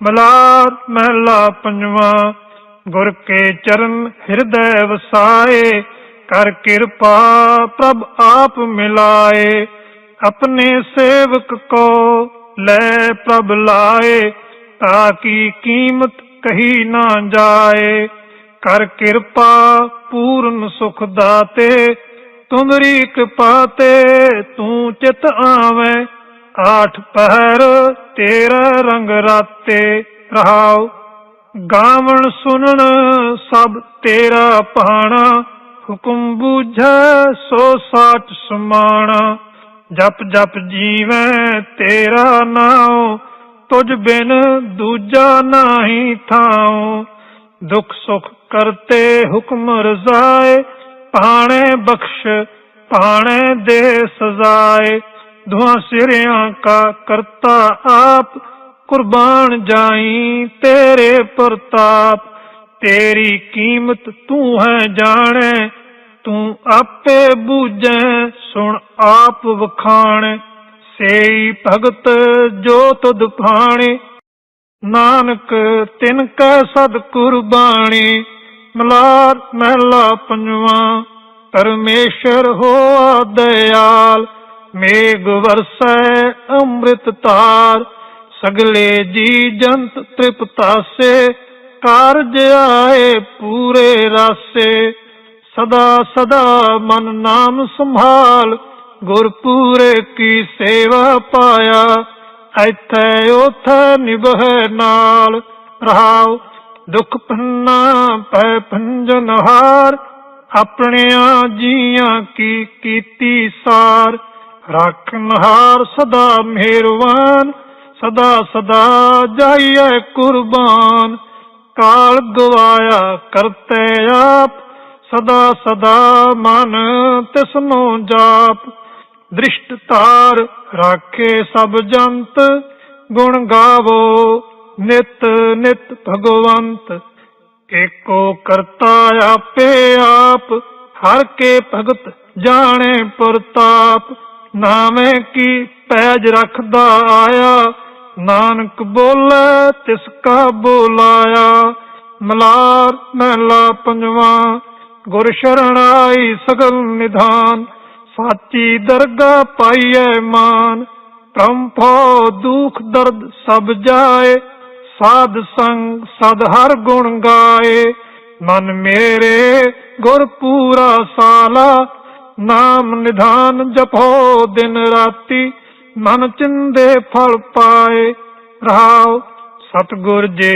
ਮਲਾਰ ਮਹਿਲਾ ਪੰਜਵਾ, ਗੁਰ ਕੇ ਚਰਨ ਹਿਰਦੈ ਵਸਾਏ, ਕਰ ਕਿਰਪਾ ਪ੍ਰਭ ਆਪ ਮਿਲਾਏ, ਆਪਣੇ ਸੇਵਕ ਕੋ ਲੈ ਪ੍ਰਭ ਲਾਏ ਤਾਂ ਕੀ ਕੀਮਤ ਕਹੀ ਨਾ ਜਾਏ, ਕਰ ਕਿਰਪਾ ਪੂਰਨ ਸੁਖ ਦਾਤੇ, ਤੁਮਰੀ ਕਿਰਪਾ ਤੇ ਤੂੰ ਚਿਤ ਆਵੇਂ ਆਠ ਪਹਿਰ, ਤੇਰਾ ਰੰਗ ਰਾਤੇ ਰਹਾਉ। ਗਾਵਣ ਸੁਣਨ ਸਭ ਤੇਰਾ ਪਹਾਣਾ। ਹੁਕਮ ਬੂਝੈ, ਸੋ ਸਾਚ ਸਮਾਣਾ। ਜਪ ਜਪ ਜੀਵੈ, ਤੇਰਾ ਨਾਉ। ਤੁਝ ਬਿਨ ਦੂਜਾ ਨਾਹੀ ਥਾਉ। ਦੁਖ ਸੁਖ ਕਰਤੇ ਹੁਕਮ ਰਜ਼ਾਏ। ਪਾਣੇ ਬਖਸ਼ ਪਾਣੇ ਦੇ ਸਜ਼ਾਏ। ਦੁਆ ਸਿਰਿਆਂ ਕਾ ਕਰਤਾ ਆਪ, ਕੁਰਬਾਨ ਜਾਈ ਤੇਰੇ ਪ੍ਰਤਾਪ। ਤੇਰੀ ਕੀਮਤ ਤੂੰ ਹੈ ਜਾਣੇ, ਤੂੰ ਆਪੇ ਬੂਝੈ, ਸੁਣ ਆਪ ਵਖਾਣ। ਸੇਈ ਭਗਤ ਜੋ ਤੁਧ ਭਾਣੇ, ਨਾਨਕ ਤਿਨ ਕੈ ਸਦ ਕੁਰਬਾਨੀ ਮਲਾਰ ਮਹਿਲਾ ਪੰਜਵਾ, ਪਰਮੇਸ਼ਰ ਹੋਆ ਦਇਆਲ। ਮੇਘ ਵਰਸੈ ਅੰਮ੍ਰਿਤ ਤਾਰ, ਸਗਲੇ ਜੀ ਜੰਤ ਤ੍ਰਿਪਤਾਸੇ, ਕਾਰਜ ਆਏ ਪੂਰੇ ਰਾਸੇ। ਸਦਾ ਸਦਾ ਮਨ ਨਾਮ ਸੰਭਾਲ, ਗੁਰਪੂਰੇ ਕੀ ਸੇਵਾ ਪਾਇਆ। ਇੱਥੇ ਉਥੇ ਨਿਭੈ ਨਾਲ, ਰਹਾਉ ਦੁਖ ਪੰਨਾ ਪੈ ਭੰਜਨ ਹਾਰ ਆਪਣਿਆਂ ਜੀਆਂ ਕੀ ਕੀਤੀ ਸਾਰ। ਰੱਖਨਹਾਰ ਸਦਾ ਮਿਹਰਵਾਨ ਸਦਾ ਸਦਾ ਜਾਈਏ ਕੁਰਬਾਨ। ਕਾਲ ਗਵਾਇਆ ਕਰਤੇ ਆਪ, ਸਦਾ ਸਦਾ ਮਨ ਤਿਸਨੋ ਜਾਪ। ਦ੍ਰਿਸ਼ਟ ਤਾਰ ਰਾਖੇ ਸਭ ਜੰਤ, ਗੁਣ ਗਾਵੋ ਨਿਤ ਨਿਤ ਭਗਵੰਤ। ਏਕੋ ਕਰਤਾ ਆਪੇ ਆਪ, ਹਰ ਕੇ ਭਗਤ ਜਾਣੇ ਪ੍ਰਤਾਪ। ਨਾਵੇਂ ਕੀ ਪੈਜ ਰੱਖਦਾ ਆਇਆ, ਨਾਨਕ ਬੋਲੇ ਤਿਸ ਕਾ ਬੋਲਾਇਆ। ਮਲਾਰ ਮਹਿਲਾ ਪੰਜਵਾ, ਗੁਰ ਸ਼ਰਣਾਈ ਸਗਲ ਨਿਧਾਨ, ਸਾਚੀ ਦਰਗਾ ਪਾਈਐ ਮਾਨ। ਕੰਫੋ ਦੁਖ ਦਰਦ ਸਭ ਜਾਏ, ਸਾਧ ਸੰਗ ਸਦ ਹਰ ਗੁਣ ਗਾਏ। ਮਨ ਮੇਰੇ ਗੁਰ ਪੂਰਾ ਸਾਲਾ ਨਾਮ ਨਿਧਾਨ ਜਪੋ ਦਿਨ ਰਾਤੀ, ਮਨ ਚਿੰਦੇ ਫਲ ਪਾਏ, ਰਹਾਉ, ਸਤਗੁਰ ਜੇ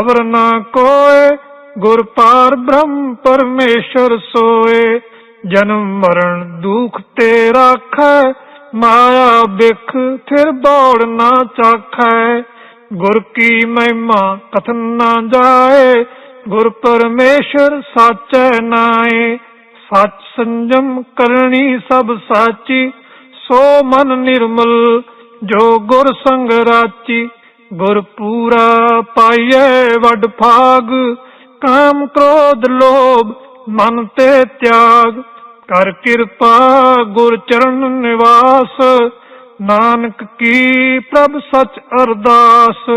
ਅਵਰ ਨਾ ਕੋਏ, ਗੁਰ ਪਾਰ ਬ੍ਰਹਮ ਪਰਮੇਸ਼ਰ ਸੋਏ, ਜਨਮ ਮਰਨ ਦੁਖ ਤੇ ਰਾਖੈ, ਮਾਇਆ ਬਿਖ ਫਿਰ ਬੌੜ ਨਾ ਚਾਖੈ, ਗੁਰ ਕੀ ਮਹਿਮਾ ਕਥਨ ਨਾ ਜਾਏ, ਗੁਰ ਪਰਮੇਸ਼ਰ ਸਾਚੈ ਨਾਏ। ਸਚ ਸੰਜਮ ਕਰਨੀ ਸਭ ਸਾਚੀ, ਸੋ ਮਨ ਨਿਰਮਲ, ਜੋ ਗੁਰ ਸੰਗ ਰਾਚੀ। ਗੁਰ ਪੂਰਾ ਪਾਈਐ ਵੱਡ ਭਾਗ, ਕਾਮ ਕ੍ਰੋਧ ਲੋਭ ਮਨ ਤੇ ਤਿਆਗ। ਕਰ ਕਿਰਪਾ ਗੁਰ ਚਰਨ ਨਿਵਾਸ, ਨਾਨਕ ਕੀ ਪ੍ਰਭ ਸਚ ਅਰਦਾਸ।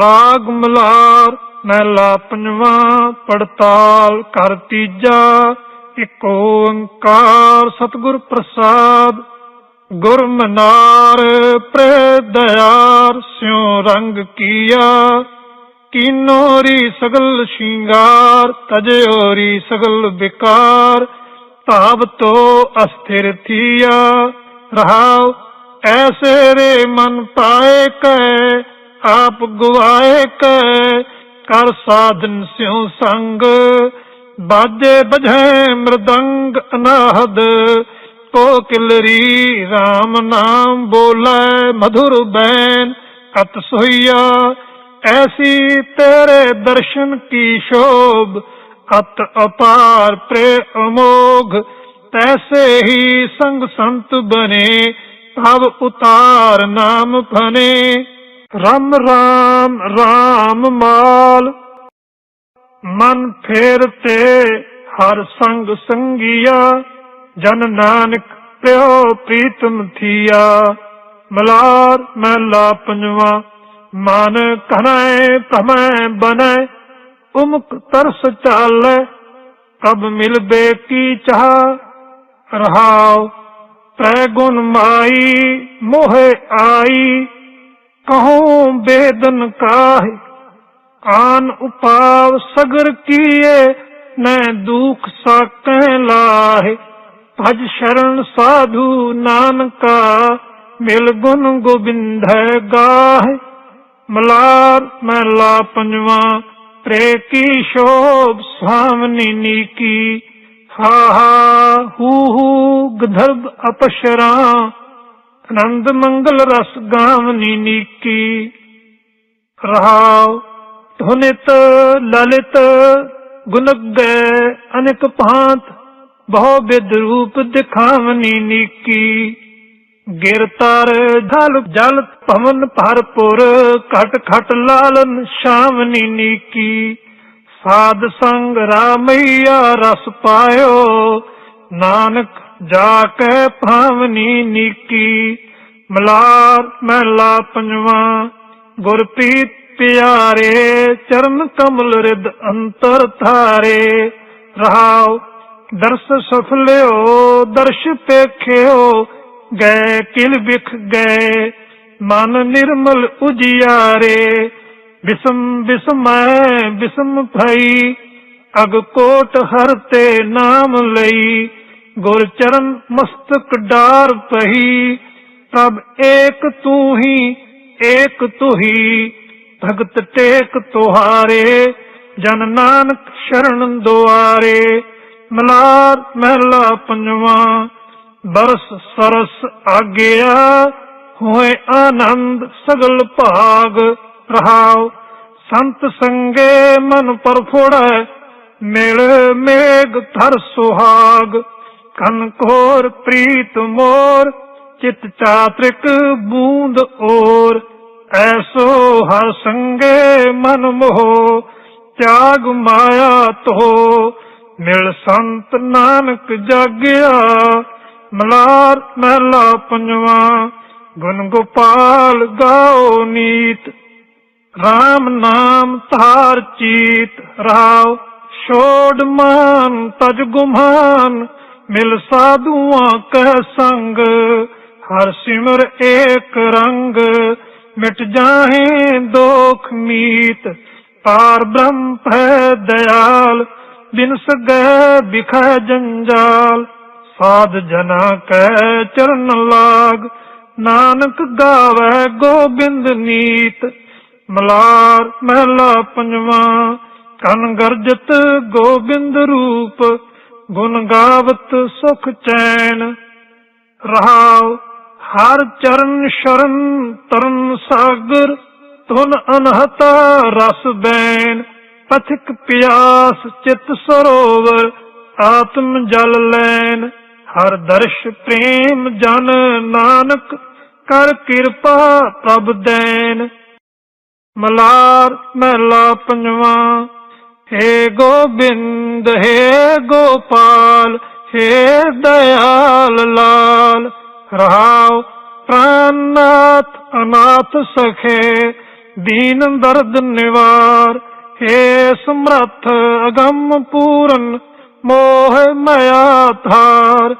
ਰਾਗ ਮਲਾਰ, ਮਹਿਲਾ ਪੰਜਵਾ, ਪੜਤਾਲ ਕਰ ਤੀਜਾ। ਇਕ ਓੰਕਾਰ ਸਤਿਗੁਰ ਪ੍ਰਸਾਦ ਗੁਰਮਨਾਰ ਮਨਾਰ ਸਿਉ ਰੰਗ ਕੀਆ, ਕੀਨੋਰੀ ਸਗਲ ਸ਼ਿੰਗਾਰ ਤਜਿਓਰੀ ਸਗਲ ਵਿਕਾਰ, ਭਾਵ ਤੋ ਅਸਥਿਰ ਥੀਆ, ਰਹਾਉ ਐਸੇ ਰੇ ਮਨ ਪਾਏ ਕੈ, ਆਪ ਗੁਆਏ ਕੈ, ਕਰ ਸਾਧਨ ਸਿਉ ਸੰਗ ਬਾਜੇ ਬਜੈ ਮਰਦੰਗ ਅਨਾਹਦ ਕੋਕਿਲਰੀ RAM ਨਾਮ ਬੋਲੇ ਮధుਰ ਬੈਨ, ਅਤ ਸੋਈਆ, ਐਸੀ ਤੇਰੇ ਦਰਸ਼ਨ ਕੀ ਸ਼ੋਭ, ਅਤ ਅਪਾਰ ਪ੍ਰੇ ਅਮੋਘ, ਤੈਸੇ ਹੀ ਸੰਗ ਸੰਤ ਬਨੇ ਤਬ ਉਤਾਰ ਨਾਮ ਫਨੇ। ਰਾਮ ਰਾਮ ਰਾਮ ਮਾਲ ਮਨ ਫੇਰ ਤੇ ਹਰ ਸੰਗ ਸੰਗੀਆ, ਜਨ ਨਾਨਕ ਪਿਓ ਪ੍ਰੀਤਮ ਥੀਆ। ਮਲਾਰ ਮਹਿਲਾ ਪੰਜਵਾ, ਮਨ ਕਨੈ ਭਮੈ ਬਨੈ, ਉਮਕ ਤਰਸ ਚਾਲੈ, ਕਬ ਮਿਲਬੇ ਕੀ ਚਾਹ? ਰਹਾਉ, ਤੈ ਗੁਣ ਮਾਈ, ਮੋਹਿ ਆਈ, ਕਹੂੰ ਬੇਦਨ ਕਾਹਿ? ਆਨ ਉਪਾਵ ਸਗਰ ਕੀਏ ਨੈ ਦੁਖ ਸਾਕੈ ਲਾਹਿ। ਭਜ ਸ਼ਰਨ ਸਾਧੂ ਨਾਨਕਾ, ਮਿਲ ਗੁਣ ਗੋਬਿੰਦੈ ਗਾਹਿ। ਮਲਾਰ ਮਹਿਲਾ ਪੰਜਵਾ ਪ੍ਰੇ ਕੀ ਸ਼ੋਭ ਸਾਵਨੀ ਨੀਕੀ। ਹਾ ਹਾ, ਹੂ ਹੂ, ਗਧਰਬ ਅਪਸ਼ਰਾ ਆਨੰਦ ਮੰਗਲ ਰਸ ਗਾਵਨੀ ਨੀਕੀ। ਰਹਾਉ ਧੁਨਿਤ ਲਲਿਤ ਗੁਣਗੈ ਅਨੇਕ ਭਾਂਤ, ਬਹੁ ਬਿਦ ਰੂਪ ਦਿਖਾਵਨੀ ਨੀਕੀ। ਗਿਰਤਰ ਢਲ ਜਲ ਭਵਨ ਭਰਪੁਰ, ਘਟ ਖਟ ਲਾਲਨ ਸ਼ਾਮਨੀ ਨੀਕੀ। ਸਾਧ ਸੰਗ ਰਾਮਈਆ ਰਸ ਪਾਇਓ, ਨਾਨਕ ਜਾ ਕੇ ਭਾਵਨੀ ਨੀਕੀ। ਮਲਾਰ, ਮਹਿਲਾ ਪੰਜਵਾ, ਗੁਰਪ੍ਰੀਤ ਪਿਆਰੇ, ਚਰਨ ਕਮਲ ਰਿਦ ਅੰਤਰ ਥਾਰੇ ਰਹਾਉ ਦਰਸ ਸਫਲਿਓ ਦਰਸ਼ ਪੇਖਿਓ, ਗਏ ਕਿਲ ਵਿਖ ਗਏ, ਮਨ ਨਿਰਮਲ ਉਜਿਆਰੇ। ਬਿਸਮ, ਬਿਸਮੈ ਬਿਸਮ ਭਈ, ਅਗ ਕੋਟ ਹਰ ਤੇ ਨਾਮ ਲਈ। ਗੁਰ ਚਰਨ ਮਸਤਕ ਡਾਰ ਪਹੀ, ਪ੍ਰਭ ਏਕ ਤੂੰ ਹੀ, ਏਕ ਤੁਹੀ। ਭਗਤ ਟੇਕ ਤੁਹਾਰੇ, ਜਨ ਨਾਨਕ ਸ਼ਰਨ ਦੁਆਰੇ। ਮਲਾਰ ਮਹਿਲਾ ਪੰਜਵਾ, ਬਰਸ ਸਰਸ ਆਗਿਆ, ਹੋਏ ਆਨੰਦ ਸਗਲ ਭਾਗ ਰਹਾਉ। ਸੰਤ ਸੰਗੇ ਮਨ ਪਰਫੋੜੈ ਮਿਲ ਮੇਗ ਥਰ ਸੁਹਾਗ। ਕਨ ਕੋਰ ਪ੍ਰੀਤ ਮੋਰ, ਚਿਤ ਚਾਤ੍ਰਿਕ ਬੂੰਦ ਔਰ। ਐਸੋ ਹਰ ਸੰਗੇ ਮਨ ਮੋਹ, ਤਿਆਗ ਮਾਇਆ ਤੋ ਮਿਲ ਸੰਤ ਨਾਨਕ ਜਾਗਿਆ, ਮਲਾਰ ਮਹਿਲਾ ਪੰਜਵਾ। ਗੁਣ ਗੋਪਾਲ ਗਾਓ ਨੀਤ RAM ਨਾਮ ਧਾਰ ਚੀਤ। ਰਾਵ ਛੋੜ ਮਾਨ ਤਜ ਗੁਮਾਨ, ਮਿਲ ਸਾਧੂਆਂ ਕਹਿ ਸੰਗ। ਹਰ ਸਿਮਰ ਏਕ ਰੰਗ ਮਿਟ ਜਾਹੇ ਦੋਖ ਮੀਤ, ਪਾਰ ਬ੍ਰਹਮ ਹੈ ਦਇਆਲ, ਬਿਨ ਸਗੈ ਬਿਖੈ ਜੰਜਾਲ। ਸਾਧ ਜਨਾ ਕੈ ਚਰਨ ਲਾਗ, ਨਾਨਕ ਗਾਵੇ ਗੋਬਿੰਦ ਨੀਤ। ਮਲਾਰ ਮਹਿਲਾ ਪੰਜਵਾ, ਕਨ ਗਰਜਤ ਗੋਬਿੰਦ ਰੂਪ, ਗੁਣ ਗਾਵਤ ਸੁਖ ਚੈਨ। ਰਹਾਉ ਹਰ ਚਰਨ ਸ਼ਰਨ ਤਰਨ ਸਾਗਰ ਤੁਨ ਅਨਹਤਾ ਰਸ ਬੈਨ ਪਥਿਕ ਪਿਆਸ ਚਿਤ ਸਰੋਵਰ ਆਤਮ ਜਲ ਲੈਨ ਹਰ ਦਰਸ਼ ਪ੍ਰੇਮ ਜਨ ਨਾਨਕ ਕਰ ਕਿਰਪਾ ਪ੍ਰਭ ਦੇਨ ਮਲਾਰ ਮਹਿਲਾ ਪੰਜਵਾ हे ਗੋਬਿੰਦ हे ਗੋਪਾਲ हे ਦਇਆਲ ਲਾਲ ਰਹਾਉ, ਪ੍ਰਾਨਨਾਥ ਅਨਾਥ ਸਖੇ, ਦੀਨ ਦਰਦ ਨਿਵਾਰ हे ਸਮਰੱਥ ਅਗੰਮ ਪੂਰਨ, ਮੋਹ ਮਾਇਆ ਧਾਰ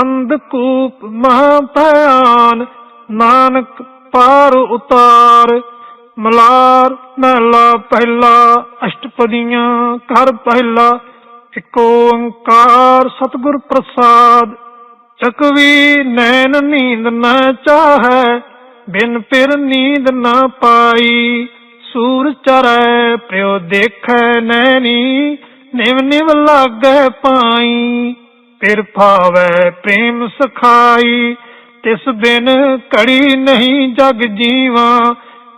ਅੰਧਕੂਪ ਮਹਾ ਭਿਆਨ ਨਾਨਕ ਪਾਰ ਉਤਾਰ, ਮਲਾਰ ਮਹਿਲਾ ਪਹਿਲਾ, ਅਸ਼ਟਪਦੀਆਂ ਕਰ ਪਹਿਲਾ, ਇੱਕ ਓੰਕਾਰ ਸਤਿਗੁਰ ਪ੍ਰਸਾਦ। ਚਕਵੀ ਨੈਣ ਨੀਂਦ ਨਾ ਚਾਹੈ, ਬਿਨ ਫਿਰ ਨੀਂਦ ਨਾ ਪਾਈ। ਸੂਰ ਚਰੈ ਪਿਓ ਦੇਖੈ ਨੈਣੀ, ਨਿਵ ਨਿਵ ਲਾਗੈ ਪਾਈ। ਫਿਰ ਭਾਵੈ ਪ੍ਰੇਮ ਸਖਾਈ, ਤਿਸ ਬਿਨ ਕੜੀ ਨਹੀਂ ਜਗ ਜੀਵਾ,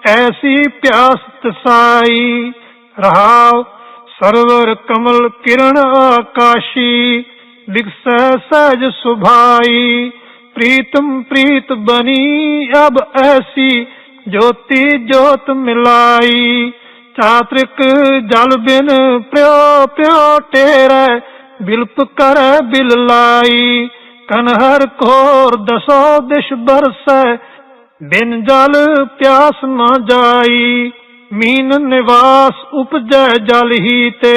ਐਸੀ ਪਿਆਸ ਤਸਾਈ। ਰਹਾਉ ਸਰਵਰ ਕਮਲ ਕਿਰਣ ਆਕਾਸ਼ੀ ਦਿਖਸੈ ਸਹਿਜ ਸੁਭਾਈ, ਪ੍ਰੀਤਮ ਪ੍ਰੀਤ ਬਨੀ ਅਬ ਐਸੀ ਜੋਤੀ ਜੋਤ ਮਿਲਾਈ। ਚਾਤ੍ਰਿਕ ਜਲ ਬਿਨ ਪਿਓ ਪਿਓ ਟੇਰੈ, ਬਿਲਪ ਕਰੈ ਬਿਲ ਲਾਈ। ਕਨਹਰ ਕੋਰ ਦਸੋ ਦਿਸ਼ ਬਰਸੈ, ਬਿਨ ਜਲ ਪਿਆਸ ਨਾ ਜਾਈ। ਮੀਨ ਨਿਵਾਸ ਉਪਜੈ ਜਲ ਹੀ ਤੇ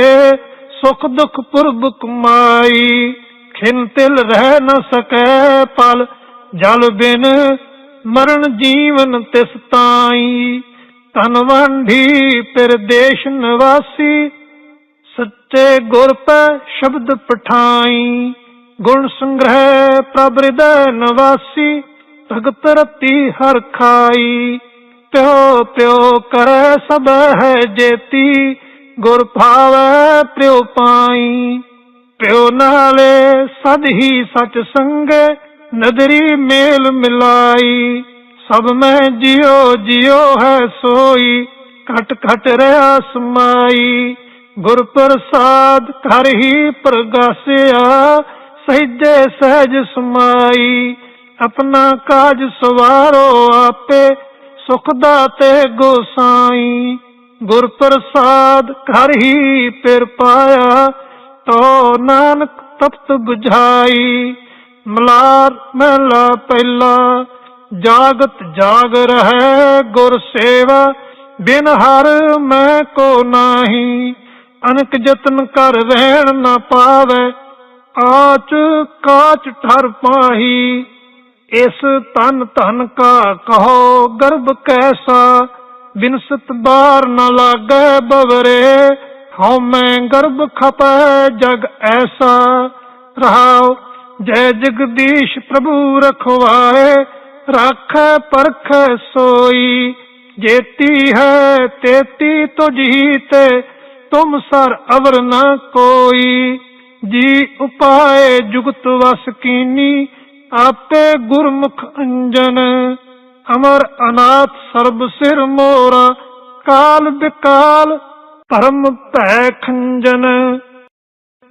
ਸੁਖ ਦੁਖ ਪੁਰਬ ਕਮਾਈ, ਖਿਨ ਤਿਲ ਰਹਿ ਨ ਸਕੈ ਪਲ, ਜਲ ਬਿਨ ਮਰਨ ਜੀਵਨ ਤਿਸ ਤਾਈ। ਤਨ ਵੰਢੀ ਪਰਦੇਸ਼ ਨਿਵਾਸੀ, ਸੱਚੇ ਗੁਰ ਪੈ ਸ਼ਬਦ ਪਠਾਈ। ਗੁਣ ਸੰਗ੍ਰਹਿ ਪ੍ਰਭ ਹਿਰਦੈ ਨਿਵਾਸੀ, ਭਗਤ ਰਤੀ ਹਰ ਖਾਈ। ਪਿਓ ਪਿਓ ਕਰੈ ਸਭ ਹੈ ਜੇਤੀ ਗੁਰ ਭਾਵੈ ਪਿਓ ਪਾਈ, ਪਿਓ ਨਾਲੇ ਸਦ ਹੀ ਸਚ ਸੰਗੇ, ਨਦਰੀ ਮੇਲ ਮਿਲਾਈ। ਸਭ ਮੈਂ ਜਿਉ ਜਿਉ ਹੈ ਸੋਈ, ਘਟ ਘਟ ਰਹਾ ਸਮਾਈ। ਗੁਰ ਪ੍ਰਸਾਦ ਘਰ ਹੀ ਪ੍ਰਗਾਸਿਆ, ਸਹਿਜੇ ਸਹਿਜ ਸਮਾਈ। ਆਪਣਾ ਕਾਜ ਸਵਾਰੋ ਆਪੇ, ਸੁਖ ਦਾਤੇ ਗੋਸਾਈ। ਗੁਰ ਪ੍ਰਸਾਦ ਘਰ ਹੀ ਪਿਰ ਪਾਇਆ, ਤੋ ਨਾਨਕ ਤਪਤ 부ਝਾਈ ਮਲਾਰ ਮਹਿਲਾ ਪਹਿਲਾ, ਜਾਗਤ ਜਾਗ ਰਹਿ ਗੁਰ ਸੇਵਾ, ਬਿਨ ਹਰ ਮੈਂ ਕੋ ਨਾਹੀ। ਅਨਕ ਜਤਨ ਕਰ ਰਹਿਣ ਨਾ ਪਾਵੇ, ਆਚ ਕਾਚ ਠਰ ਪਾਹੀ। ਇਸ ਤਨ ਧਨ ਕਾ ਕਹੋ ਗਰਭ ਕੈਸਾ ਬਿਨਸਤ ਬਾਰ ਨ ਲਾਗੈ ਬਵਰੇ, ਹਉ ਮੈਂ ਗਰਭ ਖਪੈ ਜਗ ਐਸਾ। ਰਹਾਉ, ਜੈ ਜਗਦੀਸ਼ ਪ੍ਰਭੂ ਰਖਵਾਏ, ਰਾਖੈ ਪਰਖੈ ਸੋਈ। ਜੇਤੀ ਹੈ ਤੇਤੀ ਤੁਝੀ ਤੇ, ਤੁਮ ਸਰ ਅਵਰ ਨਾ ਕੋਈ। ਜੀ ਉਪਾਏ ਜੁਗਤ ਵਸ ਕੀਨੀ, ਆਪੇ ਗੁਰਮੁਖ ਅੰਜਨ। ਅਮਰ ਅਨਾਥ ਸਰਬ ਸਿਰ ਮੋਰਾ, ਕਾਲ ਬਿਕਾਲ ਧਰਮ ਭੈ ਖੰਜਨ।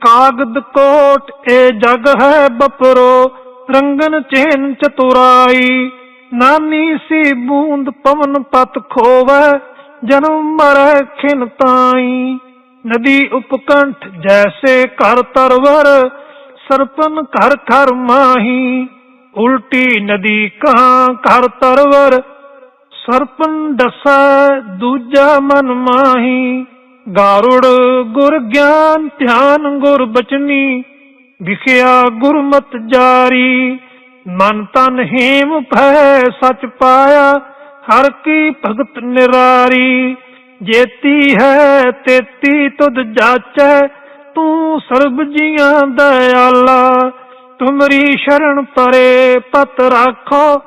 ਕਾਗਦ ਕੋਟ ਇਹ ਜਗ ਹੈ ਬਪਰੋ, ਰੰਗਨ ਚੇਨ ਚਤੁਰਾਈ। ਨਾਨੀ ਸੀ ਬੂੰਦ ਪਵਨ ਪਤ ਖੋਵੈ, ਜਨਮ ਮਰੈ ਖਿਨ ਤਾਈ। ਨਦੀ ਉਪਕੰਠ ਜੈਸੇ ਘਰ ਤਰਵਰ, ਸਰਪਨ ਘਰ ਘਰ ਮਾਹੀ। ਉਲਟੀ ਨਦੀ ਕਾਂ ਘਰ ਤਰਵਰ, ਸਰਪਨ ਦਸੈ ਦੂਜਾ ਮਨ ਮਾਹੀ। ਗਾਰੁੜ ਗੁਰ ਗਿਆਨ, ਧਿਆਨ ਗੁਰ ਬਚਨੀ, ਵਿਖਿਆ ਗੁਰਮਤ ਜਾਰੀ। ਮਨ ਤਨ ਹੇਮ ਭੈ ਸਚ ਪਾਇਆ, ਹਰ ਕੀ ਭਗਤ ਨਿਰਾਰੀ। ਜੇਤੀ ਹੈ, ਤੇਤੀ ਤੁਧ ਜਾਚੈ, ਤੂੰ ਸਰਬ ਜੀਆਂ ਦਇਆਲਾ ਤੁਮਰੀ ਸ਼ਰਨ ਪਰੇ ਪਤ ਰਾਖੋ,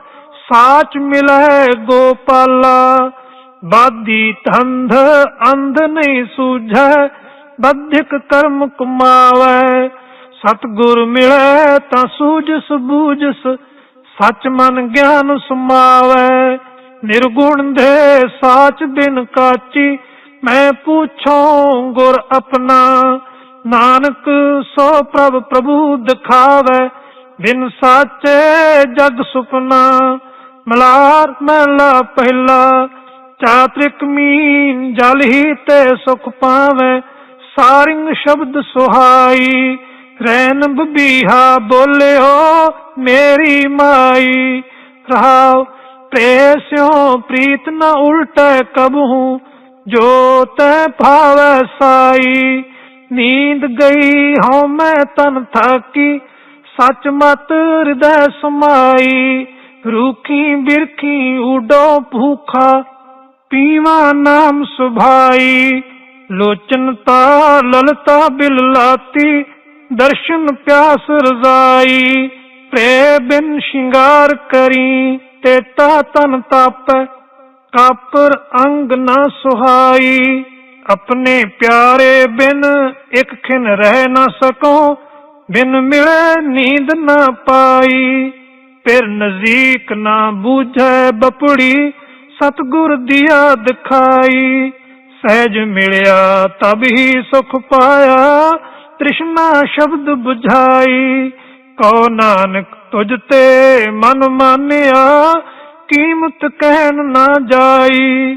ਸਾਚ ਮਿਲੈ ਗੋਪਾਲਾ। ਬਾਦੀ ਤੰਧ ਅੰਧ ਨਹੀਂ ਸੂਝੈ, ਬੱਧਿਕ ਕਰਮ ਕਮਾਵੈ। ਸਤਗੁਰ ਮਿਲੈ ਤਾਂ ਸੂਝਸ ਬੂਝਸ ਸਚ ਮਨ ਗਿਆਨ ਸਮਾਵੈ। ਨਿਰਗੁਣ ਦੇ ਸਾਚ ਬਿਨ ਕਾਚੀ, ਮੈਂ ਪੁੱਛਾਂ ਗੁਰ ਆਪਣਾ। ਨਾਨਕ ਸੋ ਪ੍ਰਭ ਪ੍ਰਭੂ ਦਿਖਾਵੇ, ਬਿਨ ਸਾਚੇ ਜਗ ਸੁਪਨਾ। ਮਲਾਰ ਮਹਿਲਾ ਪਹਿਲਾ, ਚਾਤ੍ਰਿਕ ਮੀਨ ਜਲ ਹੀ ਤੇ ਸੁਖ ਪਾਵੇ, ਸਾਰਿੰਗ ਸ਼ਬਦ ਸੁਹਾਈ। ਰੈਨ ਬਬੀਹਾ ਬੋਲਿਓ ਮੇਰੀ ਮਾਈ। ਰਹਾਉ ਪ੍ਰੇਸਿਓ ਪ੍ਰੀਤ ਨ ਉਲਟੈ ਕਬਹੂ, ਜੋ ਤੈ ਭਾਵੈ ਸਾਈ। ਨੀਂਦ ਗਈ ਹਉ ਮੈਂ ਤਨ ਥਾਕੀ, ਸੱਚ ਮਤ ਹਿਰਦੈ ਸਮਾਈ, ਰੂਖੀ ਬਿਰਖੀ ਉਡੋ ਭੂਖਾ, ਪੀਵਾ ਨਾਮ ਸੁਭਾਈ। ਲੋਚਨ ਤਾ ਲਲਤਾ ਬਿਲਲਾਤੀ ਦਰਸ਼ਨ ਪਿਆਸ ਰਜ਼ਾਈ। ਪ੍ਰੇ ਬਿਨ ਸ਼ਿੰਗਾਰ ਕਰੀ, ਤੇਤਾ ਤਨ ਤਾਪੈ, ਕਾਪਰ ਅੰਗ ਨਾ ਸੁਹਾਈ। ਆਪਣੇ ਪਿਆਰੇ ਬਿਨ ਇੱਕ ਖਿਨ ਰਹਿ ਨਾ ਸਕੋ ਬਿਨ ਮਿਲੇ ਨੀਂਦ ਨਾ ਪਾਈ ਫਿਰ ਨਜ਼ੀਕ ਨਾ ਬੂਝੈ ਬਪੜੀ ਸਤਗੁਰ ਦਿਆ ਦਿਖਾਈ ਸਹਿਜ ਮਿਲਿਆ ਤਬ ਹੀ ਸੁਖ ਪਾਇਆ ਤ੍ਰਿਸ਼ਨਾ ਸ਼ਬਦ 부ਝਾਈ ਕੋ ਨਾਨਕ ਤੁਝ ਤੇ ਮਨ ਮਾਨਿਆ ਕੀਮਤ ਕਹਿਣ ਨਾ ਜਾਈ